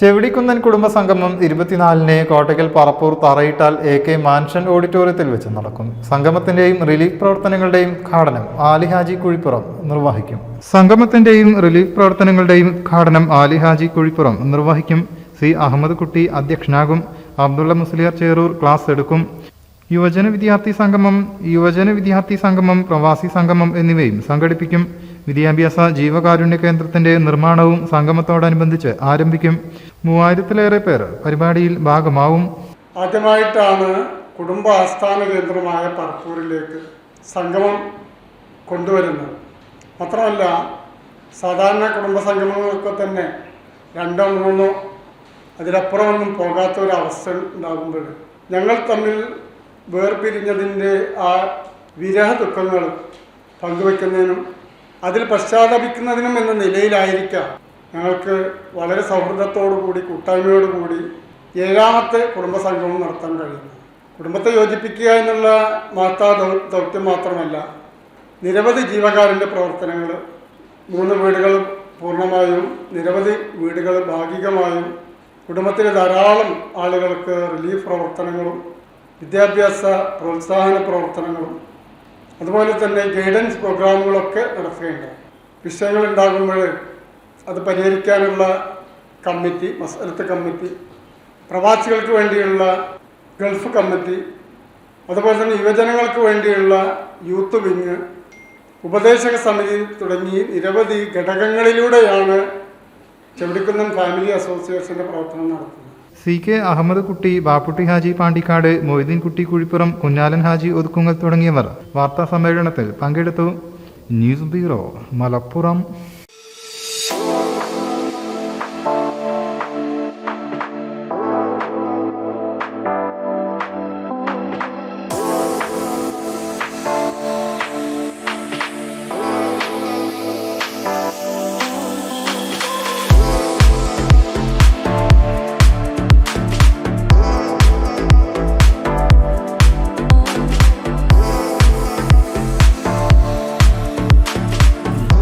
ചെവിടിക്കുന്നൻ കുടുംബ സംഗമം ഇരുപത്തിനാലിന് Kottakkal Parappur Tharayittal A K mansion ഓഡിറ്റോറിയത്തിൽ വെച്ച് നടക്കും. സംഗമത്തിന്റെയും റിലീഫ് പ്രവർത്തനങ്ങളുടെയും ഉദ്ഘാടനം ആലിഹാജി കുഴിപ്പുറം നിർവഹിക്കും. സംഗമത്തിന്റെയും റിലീഫ് പ്രവർത്തനങ്ങളുടെയും ഉദ്ഘാടനം ആലിഹാജി കുഴിപ്പുറം നിർവഹിക്കും. സി അഹമ്മദ് കുട്ടി അധ്യക്ഷനാകും. അബ്ദുള്ള മുസ്ലിയാർ ചേറൂർ ക്ലാസ് എടുക്കും. യുവജന വിദ്യാർത്ഥി സംഗമം യുവജന വിദ്യാർത്ഥി സംഗമം പ്രവാസി സംഗമം എന്നിവയും സംഘടിപ്പിക്കും. വിദ്യാഭ്യാസ ജീവകാരുണ്യ കേന്ദ്രത്തിന്റെ നിർമ്മാണവും സംഗമത്തോടനുബന്ധിച്ച് ആരംഭിക്കും. മൂവായിരത്തിലേറെ പേർ പരിപാടിയിൽ ഭാഗമാവും. ആദ്യമായിട്ടാണ് കുടുംബ ആസ്ഥാന കേന്ദ്രമായ പറപ്പൂരിലേക്ക് സംഗമം കൊണ്ടുവരുന്നത്. മാത്രമല്ല സാധാരണ കുടുംബ സംഗമങ്ങളൊക്കെ തന്നെ രണ്ടോ മൂന്നോ അതിലപ്പുറമൊന്നും പോകാത്ത ഒരു അവസ്ഥ ഉണ്ടാകുമ്പോൾ ഞങ്ങൾ തമ്മിൽ വേർപിരിഞ്ഞതിന്റെ ആ വിരഹ ദുഃഖങ്ങൾ പങ്കുവെക്കുന്നതിനും അതിൽ പശ്ചാത്തപിക്കുന്നതിനും എന്ന നിലയിലായിരിക്കാം. ഞങ്ങൾക്ക് വളരെ സൗഹൃദത്തോടു കൂടി കൂട്ടായ്മയോടുകൂടി ഏഴാമത്തെ കുടുംബസംഗമം നടത്താൻ കഴിയുന്നത്. കുടുംബത്തെ യോജിപ്പിക്കുക എന്നുള്ള മാതാ ദൗത്യം മാത്രമല്ല നിരവധി ജീവകാരുണ്യ പ്രവർത്തനങ്ങൾ മൂന്ന് വീടുകൾ പൂർണമായും നിരവധി വീടുകൾ ഭാഗികമായും കുടുംബത്തിലെ ധാരാളം ആളുകൾക്ക് റിലീഫ് പ്രവർത്തനങ്ങളും വിദ്യാഭ്യാസ പ്രോത്സാഹന പ്രവർത്തനങ്ങളും അതുപോലെ തന്നെ ഗൈഡൻസ് പ്രോഗ്രാമുകളൊക്കെ നടത്തുകയുണ്ട് വിഷയങ്ങൾ ഉണ്ടാകുമ്പോൾ അത് പരിഹരിക്കാനുള്ള കമ്മിറ്റി മസലത്ത് കമ്മിറ്റി പ്രവാസികൾക്ക് വേണ്ടിയുള്ള ഗൾഫ് കമ്മിറ്റി അതുപോലെ തന്നെ യുവജനങ്ങൾക്ക് വേണ്ടിയുള്ള യൂത്ത് വിങ് ഉപദേശക സമിതി തുടങ്ങി നിരവധി ഘടകങ്ങളിലൂടെയാണ് ചെവിടിക്കുന്നം ഫാമിലി അസോസിയേഷന്റെ പ്രവർത്തനം നടത്തുന്നത്. സി കെ അഹമ്മദ് കുട്ടി ബാപ്പുട്ടി ഹാജി പാണ്ടിക്കാട് മൊയ്തീൻ കുട്ടി കുഴിപ്പുറം കുഞ്ഞാലൻ ഹാജി ഒതുക്കുങ്ങൽ തുടങ്ങിയവർ. വാർത്താ സമ്മേളനത്തിൽ പങ്കെടുത്തു. News bureau Malappuram.